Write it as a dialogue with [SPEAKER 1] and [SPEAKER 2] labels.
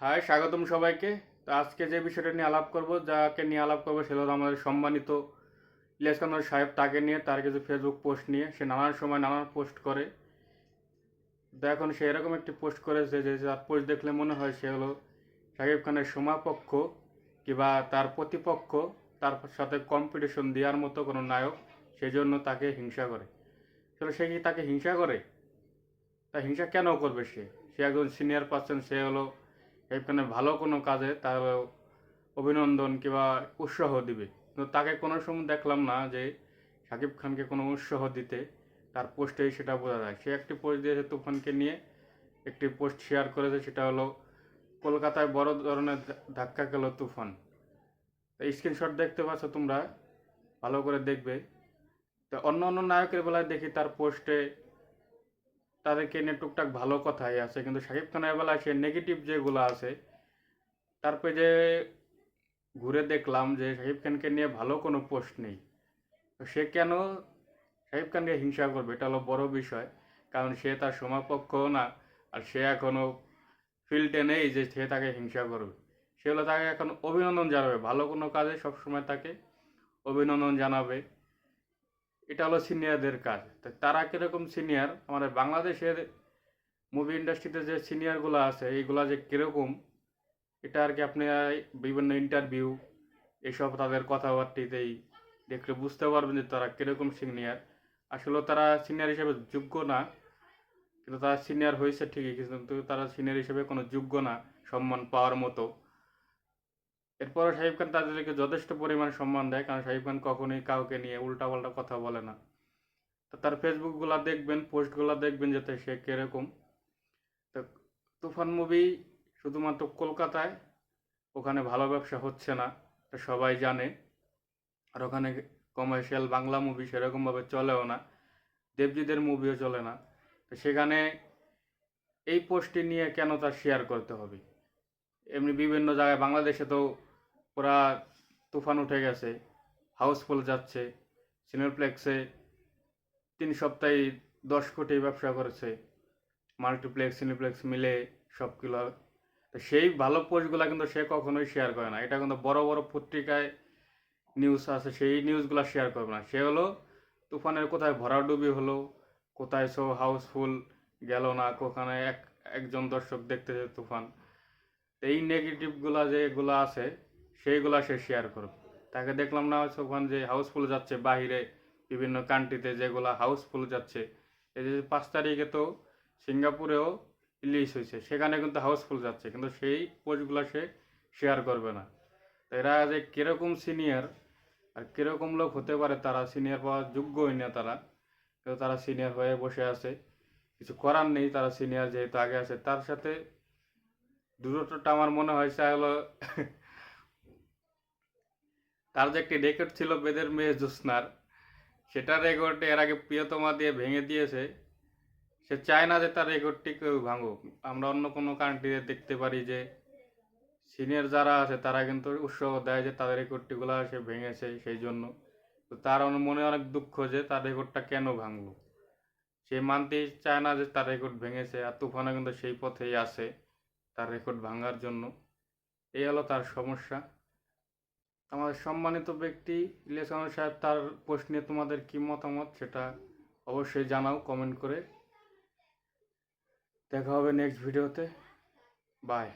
[SPEAKER 1] High, স্বাগতম সবাইকে। তো আজকে যে বিষয়টা নিয়ে আলাপ করব, যাকে নিয়ে আলাপ করব সেটা হলো আমাদের সম্মানিত ইলিয়াস সাহেব। তাকে নিয়ে, তার কিছু ফেসবুক পোস্ট নিয়ে। সে নানান সময় নানান পোস্ট করে। তো এখন সে এরকম একটি পোস্ট করেছে যে তার পোস্ট দেখলে মনে হয় সে হলো সাকিব খানের সমাপক্ষ কিংবা তার প্রতিপক্ষ, তার সাথে কম্পিটিশন দেওয়ার মতো কোনো নায়ক। সেজন্য তাকে হিংসা করে। আসলে সে কি তাকে হিংসা করে? তা হিংসা কেন করবে সে? সে একজন সিনিয়র পার্সন সে হলো এখানে ভালো কোনো কাজে তার অভিনন্দন কিংবা উৎসাহ দিবে। কিন্তু তাকে কোনো সময় দেখলাম না যে শাকিব খানকে কোনো উৎসাহ দিতে। তার পোস্টেই সেটা বোঝা যায়। সে একটি পোস্ট দিয়েছে তুফানকে নিয়ে। একটি পোস্ট শেয়ার করেছে, সেটা হলো, কলকাতায় বড় ধরনের ধাক্কা গেল তুফান। স্ক্রিনশট দেখতে পাচ্ছ তোমরা, ভালো করে দেখবে। তো অন্য অন্য নায়কের বেলায় দেখি তার পোস্টে তাদেরকে নিয়ে টুকটাক ভালো কথাই আছে। কিন্তু শাকিব খানের বেলায় সে নেগেটিভ যেগুলো আছে তার পেজে ঘুরে দেখলাম যে শাকিব খানকে নিয়ে ভালো কোনো পোস্ট নেই। সে কেন শাকিব খানকে হিংসা করবে? এটা হলো বড় বিষয়। কারণ সে তার সমাপক্ষও না, আর সে এখনও ফিল্ডে নেই যে সে তাকে হিংসা করবে সে হলো তাকে এখন অভিনন্দন জানাবে। ভালো কোনো কাজে সবসময় তাকে অভিনন্দন জানাবে। এটা হলো সিনিয়রদের কাজ। তারা কীরকম সিনিয়র আমাদের বাংলাদেশের মুভি ইন্ডাস্ট্রিতে যে সিনিয়রগুলো আছে, এইগুলা যে কীরকম, এটা আর কি আপনি বিভিন্ন ইন্টারভিউ এসব তাদের কথাবার্তাতেই দেখলে বুঝতে পারবেন যে তারা কীরকম সিনিয়র আসলে তারা সিনিয়র হিসেবে যোগ্য না, কিন্তু তারা সিনিয়র হয়েছে ঠিকই, কিন্তু তারা সিনিয়র হিসেবে কোনো যোগ্য না, সম্মান পাওয়ার মতো। এরপরও শাহিব খান তাদেরকে যথেষ্ট পরিমাণ সম্মান দেয়, কারণ শাহিব খান কখনোই কাউকে নিয়ে উল্টা উল্টাপাল্টা কথা বলে না। তো তার ফেসবুকগুলো দেখবেন, পোস্টগুলো দেখবেন যাতে সে কীরকম। তো তুফান মুভি শুধুমাত্র কলকাতায়, ওখানে ভালো ব্যবসা হচ্ছে না সবাই জানে। আর ওখানে কমার্শিয়াল বাংলা মুভি সেরকমভাবে চলেও না দেবজিদের মুভিও চলে না। তো সেখানে এই পোস্টটি নিয়ে কেন তার শেয়ার করতে হবে? এমনি বিভিন্ন জায়গায় বাংলাদেশে তো পুরা তুফান উঠে গেছে হাউসফুল যাচ্ছে সিনেপ্লেক্সে তিন সপ্তাহে দশ কোটি ব্যবসা করেছে মাল্টিপ্লেক্স সিনেপ্লেক্স মিলে সবগুলো। তো সেই ভালো পোস্টগুলো কিন্তু সে কখনোই শেয়ার করে না। এটা কিন্তু বড় বড় পত্রিকায় নিউজ আছে, সেই নিউজগুলো শেয়ার করবে না। সে হলো তুফানের কোথায় ভরাডুবি হলো, কোথায় সো হাউসফুল গেল না কোখানে এক, একজন দর্শক দেখতেছে তুফান। তো এই নেগেটিভগুলো যেগুলো আছে, সেইগুলা সে শেয়ার করবে তাকে দেখলাম না হচ্ছে ওখানে যে হাউসফুল যাচ্ছে, বাহিরে বিভিন্ন কান্ট্রিতে যেগুলা হাউসফুল যাচ্ছে। এই যে পাঁচ তারিখে তো সিঙ্গাপুরেও রিলিজ হয়েছে, সেখানে কিন্তু হাউসফুল যাচ্ছে, কিন্তু সেই পোস্টগুলো সে শেয়ার করবে না। তো এরা যে কীরকম সিনিয়র আর কীরকম লোক হতে পারে, তারা সিনিয়র পাওয়ার যোগ্যই না তারা। কিন্তু তারা সিনিয়র হয়ে বসে আছে, কিছু করার নেই, তারা সিনিয়র যেহেতু আগে আছে, তার সাথে দূরত্বটা আমার মনে হয়েছে হলো তার যে একটি রেকর্ড ছিল বেদের মেয়ে জ্যোৎস্নার সেটা রেকর্ড এর আগে প্রিয়তমা দিয়ে ভেঙে দিয়েছে। সে চায় না যে তার রেকর্ডটি কেউ ভাঙুক। আমরা অন্য কোনো কান্ট্রিতে দেখতে পারি যে সিনিয়র যারা আছে, তারা কিন্তু উৎসাহ দেয় যে তাদের রেকর্ডটিগুলো সে ভেঙেছে সেই জন্য। তো তার মনে অনেক দুঃখ যে তার রেকর্ডটা কেন ভাঙলো? সে মানতেই চায় না যে তার রেকর্ড ভেঙেছে, আর তুফানও কিন্তু সেই পথেই আছে। তার রেকর্ড ভাঙার জন্য। এই হলো তার সমস্যা। আমাদের সম্মানিত ব্যক্তি ইলিয়াস আহমেদ সাহেব, তার নিয়ে তোমাদের কী মতামত সেটা অবশ্যই জানাও কমেন্ট করে। দেখা হবে নেক্সট ভিডিওতে বাই